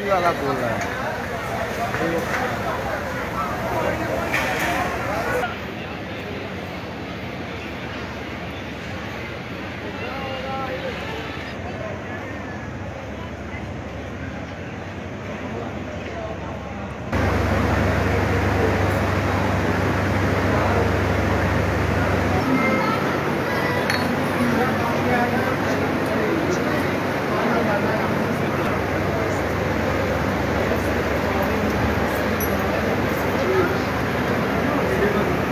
UP वाला बोल रहा है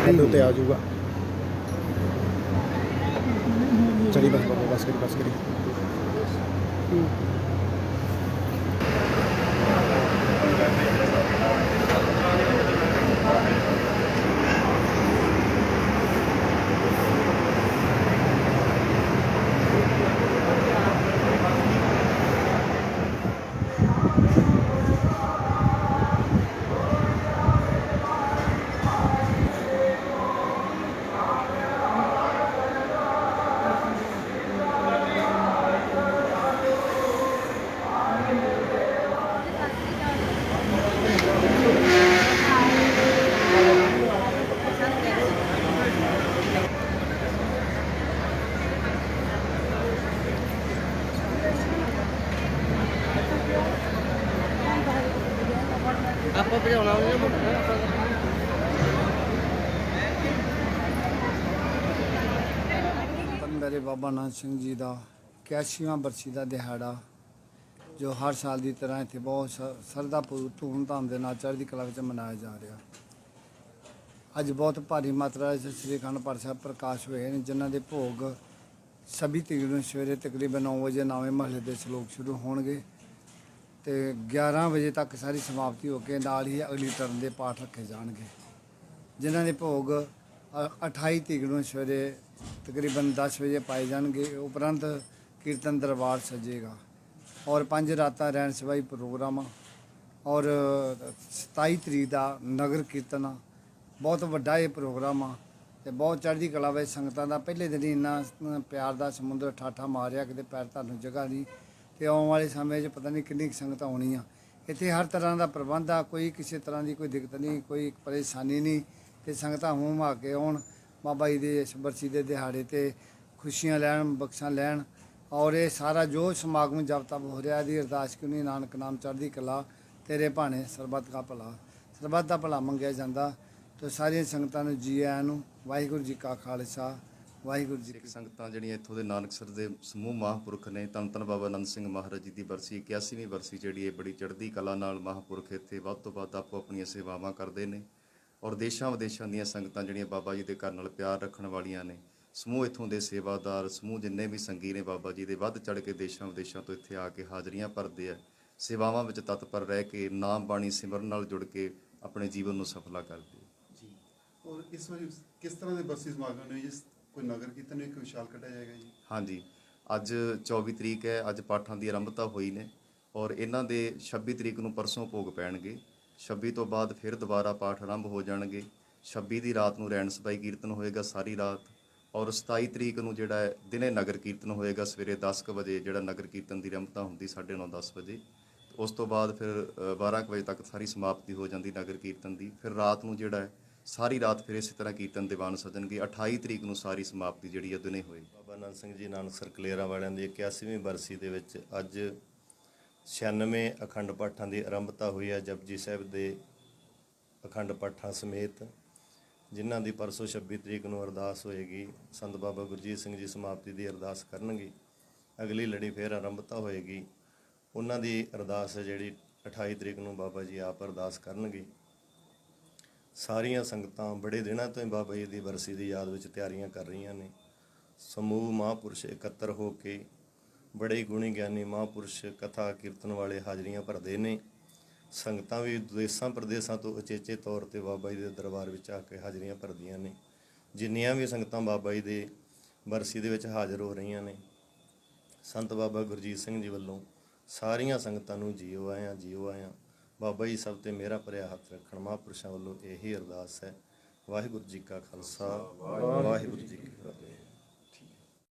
ਇਹਦੇ ਉੱਤੇ ਆ ਜਾਊਗਾ। ਚਲੀ ਬਸ ਬਾਬਾ ਬਸ ਕਰੀ ਬਸ ਕਰੀ। ਆਪਾਂ ਭਜਾਉਣਾ ਉਹਨੇ ਮੁੰਡਾ ਧੰਨ ਮੇਰੇ ਬਾਬਾ ਨਾਨਕ ਸਿੰਘ ਜੀ ਦਾ 81ਵਾਂ ਬਰਸੀ ਦਾ ਦਿਹਾੜਾ, ਜੋ ਹਰ ਸਾਲ ਦੀ ਤਰ੍ਹਾਂ ਇੱਥੇ ਬਹੁਤ ਸ਼- ਸ਼ਰਧਾਪੂਰ ਧੂਮਧਾਮ ਦੇ ਨਾਲ ਚੜ੍ਹਦੀ ਕਲਾ ਵਿੱਚ ਮਨਾਇਆ ਜਾ ਰਿਹਾ। ਅੱਜ ਬਹੁਤ ਭਾਰੀ ਮਾਤਰਾ ਵਿੱਚ ਸ੍ਰੀ ਅਖੰਡ ਪਾਠ ਸਾਹਿਬ ਪ੍ਰਕਾਸ਼ ਹੋਏ ਨੇ ਜਿਨ੍ਹਾਂ ਦੇ ਭੋਗ 26 ਤਰੀਕ ਨੂੰ ਸਵੇਰੇ ਤਕਰੀਬਨ 9 ਵਜੇ ਨਵੇਂ ਮਹੱਲੇ ਦੇ ਸ਼ਲੋਕ ਸ਼ੁਰੂ ਹੋਣਗੇ। ਤੇ 11 ਵਜੇ ਤੱਕ ਸਾਰੀ ਸਮਾਪਤੀ ਹੋ ਕੇ ਨਾਲ ਹੀ ਅਗਲੀ ਟਰਨ ਦੇ ਪਾਠ ਰੱਖੇ ਜਾਣਗੇ, ਜਿਨ੍ਹਾਂ ਦੇ ਭੋਗ ਅ- 28 ਤਰੀਕ ਨੂੰ ਸਵੇਰੇ ਤਕਰੀਬਨ 10 ਵਜੇ ਪਾਏ ਜਾਣਗੇ। ਉਪਰੰਤ ਕੀਰਤਨ ਦਰਬਾਰ ਸਜੇਗਾ ਔਰ ਪੰਜ ਰਾਤਾਂ ਰਹਿਣ ਸਵਾਈ ਪ੍ਰੋਗਰਾਮ ਆ ਔਰ 27 ਤਰੀਕ ਦਾ ਨਗਰ ਕੀਰਤਨ ਆ। ਬਹੁਤ ਵੱਡਾ ਇਹ ਪ੍ਰੋਗਰਾਮ ਆ ਤੇ ਬਹੁਤ ਚੜ੍ਹਦੀ ਕਲਾ ਵਿੱਚ ਸੰਗਤਾਂ ਦਾ ਪਹਿਲੇ ਦਿਨ ਹੀ ਇੰਨਾ ਪਿਆਰ ਦਾ ਸਮੁੰਦਰ ਠਾਠਾ ਮਾਰਿਆ, ਕਿਤੇ ਪੈਰ ਧਰਨ ਜਗ੍ਹਾ ਨਹੀਂ। ਤੇ ਆਉਣ ਵਾਲੇ ਸਮੇਂ 'ਚ ਪਤਾ ਨਹੀਂ ਕਿੰਨੀ ਕੁ ਸੰਗਤਾਂ ਆਉਣੀਆਂ। ਇੱਥੇ ਹਰ ਤਰ੍ਹਾਂ ਦਾ ਪ੍ਰਬੰਧ ਆ, ਕੋਈ ਕਿਸੇ ਤਰ੍ਹਾਂ ਦੀ ਕੋਈ ਦਿੱਕਤ ਨਹੀਂ, ਕੋਈ ਪਰੇਸ਼ਾਨੀ ਨਹੀਂ ਤੇ ਸੰਗਤਾਂ ਹੋਮ ਆ ਕੇ ਆਉਣ, ਬਾਬਾ ਜੀ ਦੇ ਬਰਸੀ ਦੇ ਦਿਹਾੜੇ ਤੇ ਖੁਸ਼ੀਆਂ ਲੈਣ, ਬਖਸ਼ਾਂ ਲੈਣ ਔਰ ਇਹ ਸਾਰਾ ਜੋ ਸਮਾਗਮ ਜਪ ਤਪ ਹੋ ਰਿਹਾ ਦੀ ਅਰਦਾਸ ਕਿਉਂ ਨਾਨਕ ਨਾਮ ਚੜ੍ਹਦੀ ਕਲਾ ਤੇਰੇ ਭਾਣੇ ਸਰਬੱਤ ਦਾ ਭਲਾ, ਸਰਬੱਤ ਦਾ ਭਲਾ ਮੰਗਿਆ ਜਾਂਦਾ ਤੇ ਸਾਰੀਆਂ ਸੰਗਤਾਂ ਨੂੰ ਜੀ ਆਇਆਂ ਨੂੰ ਵਾਹਿਗੁਰੂ ਜੀ ਕਾ ਖਾਲਸਾ ਵਾਹਿਗੁਰੂ ਜੀ ਸਿੱਖ ਸੰਗਤਾਂ ਜਿਹੜੀਆਂ ਇੱਥੋਂ ਦੇ ਨਾਨਕਸਰ ਦੇ ਸਮੂਹ ਮਹਾਂਪੁਰਖ ਨੇ ਧੰਨ ਧੰਨ ਬਾਬਾ ਆਨੰਦ ਸਿੰਘ ਮਹਾਰਾਜ ਜੀ ਦੀ ਬਰਸੀ 81ਵੀਂ ਬਰਸੀ ਜਿਹੜੀ ਹੈ ਬੜੀ ਚੜ੍ਹਦੀ ਕਲਾ ਨਾਲ ਮਹਾਂਪੁਰਖ ਇੱਥੇ ਵੱਧ ਤੋਂ ਵੱਧ ਆਪੋ ਆਪਣੀਆਂ ਸੇਵਾਵਾਂ ਕਰਦੇ ਨੇ ਔਰ ਦੇਸ਼ਾਂ ਵਿਦੇਸ਼ਾਂ ਦੀਆਂ ਸੰਗਤਾਂ ਜਿਹੜੀਆਂ ਬਾਬਾ ਜੀ ਦੇ ਘਰ ਨਾਲ ਪਿਆਰ ਰੱਖਣ ਵਾਲੀਆਂ ਨੇ। ਸਮੂਹ ਇੱਥੋਂ ਦੇ ਸੇਵਾਦਾਰ ਸਮੂਹ ਜਿੰਨੇ ਵੀ ਸੰਗੀ ਨੇ ਬਾਬਾ ਜੀ ਦੇ ਵੱਧ ਚੜ੍ਹ ਕੇ ਦੇਸ਼ਾਂ ਵਿਦੇਸ਼ਾਂ ਤੋਂ ਇੱਥੇ ਆ ਕੇ ਹਾਜ਼ਰੀਆਂ ਭਰਦੇ ਆ। ਸੇਵਾਵਾਂ ਵਿੱਚ ਤਤਪਰ ਰਹਿ ਕੇ ਨਾਮ ਬਾਣੀ ਸਿਮਰਨ ਨਾਲ ਜੁੜ ਕੇ ਆਪਣੇ ਜੀਵਨ ਨੂੰ ਸਫਲਾ ਕਰਦੇ ਜੀ। ਔਰ ਇਸ ਵਾਰ ਕਿਸ ਤਰ੍ਹਾਂ ਦੇ ਬਰਸੀ ਸਮਾਗਮ ਨੇ? ਜਿਸ ਕੋਈ ਨਗਰ ਕੀਰਤਨ ਇੱਕ ਵਿਸ਼ਾਲ ਕੱਢਿਆ ਜਾਏਗਾ ਜੀ? ਹਾਂਜੀ। ਅੱਜ 24 ਤਰੀਕ ਹੈ ਅੱਜ ਪਾਠਾਂ ਦੀ ਆਰੰਭਤਾ ਹੋਈ ਨੇ ਔਰ ਇਹਨਾਂ ਦੇ 26 ਤਰੀਕ ਨੂੰ ਪਰਸੋਂ ਭੋਗ ਪੈਣਗੇ। 26 ਤੋਂ ਬਾਅਦ ਫਿਰ ਦੁਬਾਰਾ ਪਾਠ ਆਰੰਭ ਹੋ ਜਾਣਗੇ। 26 ਦੀ ਰਾਤ ਨੂੰ ਰੈਣ ਸਬਾਈ ਕੀਰਤਨ ਹੋਏਗਾ ਸਾਰੀ ਰਾਤ ਔਰ 27 ਤਰੀਕ ਨੂੰ ਜਿਹੜਾ ਹੈ ਦਿਨੇ ਨਗਰ ਕੀਰਤਨ ਹੋਏਗਾ ਸਵੇਰੇ 10 ਕੁ ਵਜੇ ਜਿਹੜਾ ਨਗਰ ਕੀਰਤਨ ਦੀ ਆਰੰਭਤਾ ਹੁੰਦੀ 9:30 10 ਵਜੇ। ਉਸ ਤੋਂ ਬਾਅਦ ਫਿਰ ਅ, 12 ਕੁ ਵਜੇ ਤੱਕ ਸਾਰੀ ਸਮਾਪਤੀ ਹੋ ਜਾਂਦੀ ਨਗਰ ਕੀਰਤਨ ਦੀ। ਫਿਰ ਰਾਤ ਨੂੰ ਜਿਹੜਾ ਹੈ ਸਾਰੀ ਰਾਤ ਫਿਰ ਇਸੇ ਤਰ੍ਹਾਂ ਕੀਰਤਨ ਦੀਵਾਨ ਸਜਣਗੇ। 28 ਤਰੀਕ ਨੂੰ ਸਾਰੀ ਸਮਾਪਤੀ ਜਿਹੜੀ ਹੈ ਦਿਨੇ ਹੋਏਗੀ। ਬਾਬਾ ਨਾਨਕ ਸਿੰਘ ਜੀ ਨਾਨਕਸਰ ਕਲੇਰਾ ਵਾਲਿਆਂ ਦੀ 81ਵੀਂ ਬਰਸੀ ਦੇ ਵਿੱਚ ਅੱਜ 96 ਅਖੰਡ ਪਾਠਾਂ ਦੀ ਆਰੰਭਤਾ ਹੋਈ ਹੈ ਜਪਜੀ ਸਾਹਿਬ ਦੇ ਅਖੰਡ ਪਾਠਾਂ ਸਮੇਤ, ਜਿਨ੍ਹਾਂ ਦੀ ਪਰਸੋਂ 26 ਤਰੀਕ ਨੂੰ ਅਰਦਾਸ ਹੋਏਗੀ, ਸੰਤ ਬਾਬਾ ਗੁਰਜੀਤ ਸਿੰਘ ਜੀ ਸਮਾਪਤੀ ਦੀ ਅਰਦਾਸ ਕਰਨਗੇ। ਅਗਲੀ ਲੜੀ ਫੇਰ ਆਰੰਭਤਾ ਹੋਏਗੀ। ਉਹਨਾਂ ਦੀ ਅਰਦਾਸ ਹੈ ਜਿਹੜੀ 28 ਤਰੀਕ ਨੂੰ ਬਾਬਾ ਜੀ ਆਪ ਅਰਦਾਸ ਕਰਨਗੇ। ਸਾਰੀਆਂ ਸੰਗਤਾਂ ਬੜੇ ਦਿਨਾਂ ਤੋਂ ਹੀ ਬਾਬਾ ਜੀ ਦੀ ਬਰਸੀ ਦੀ ਯਾਦ ਵਿੱਚ ਤਿਆਰੀਆਂ ਕਰ ਰਹੀਆਂ ਨੇ। ਸਮੂਹ ਮਹਾਂਪੁਰਸ਼ ਇਕੱਤਰ ਹੋ ਕੇ ਬੜੇ ਗੁਣੀ ਗਿਆਨੀ ਮਹਾਂਪੁਰਸ਼ ਕਥਾ ਕੀਰਤਨ ਵਾਲੇ ਹਾਜ਼ਰੀਆਂ ਭਰਦੇ ਨੇ। ਸੰਗਤਾਂ ਵੀ ਦੇਸਾਂ ਪ੍ਰਦੇਸਾਂ ਤੋਂ ਉਚੇਚੇ ਤੌਰ ਤੇ ਬਾਬਾ ਜੀ ਦੇ ਦਰਬਾਰ ਵਿੱਚ ਆ ਕੇ ਹਾਜ਼ਰੀਆਂ ਭਰਦੀਆਂ ਨੇ। ਜਿੰਨੀਆਂ ਵੀ ਸੰਗਤਾਂ ਬਾਬਾ ਜੀ ਦੇ ਬਰਸੀ ਦੇ ਵਿੱਚ ਹਾਜ਼ਰ ਹੋ ਰਹੀਆਂ ਨੇ, ਸੰਤ ਬਾਬਾ ਗੁਰਜੀਤ ਸਿੰਘ ਜੀ ਵੱਲੋਂ ਸਾਰੀਆਂ ਸੰਗਤਾਂ ਨੂੰ ਜੀਓ ਆਇਆਂ ਜੀਓ ਆਇਆਂ। ਬਾਬਾ ਜੀ ਸਭ ਤੇ ਮੇਰਾ ਭਰਿਆ ਹੱਥ ਰੱਖਣ ਮਹਾਂਪੁਰਸ਼ਾਂ ਵੱਲੋਂ ਇਹੀ ਅਰਦਾਸ ਹੈ। ਵਾਹਿਗੁਰੂ ਜੀ ਕਾ ਖਾਲਸਾ ਵਾਹਿਗੁਰੂ ਜੀ ਕੀ ਫਤਿਹ।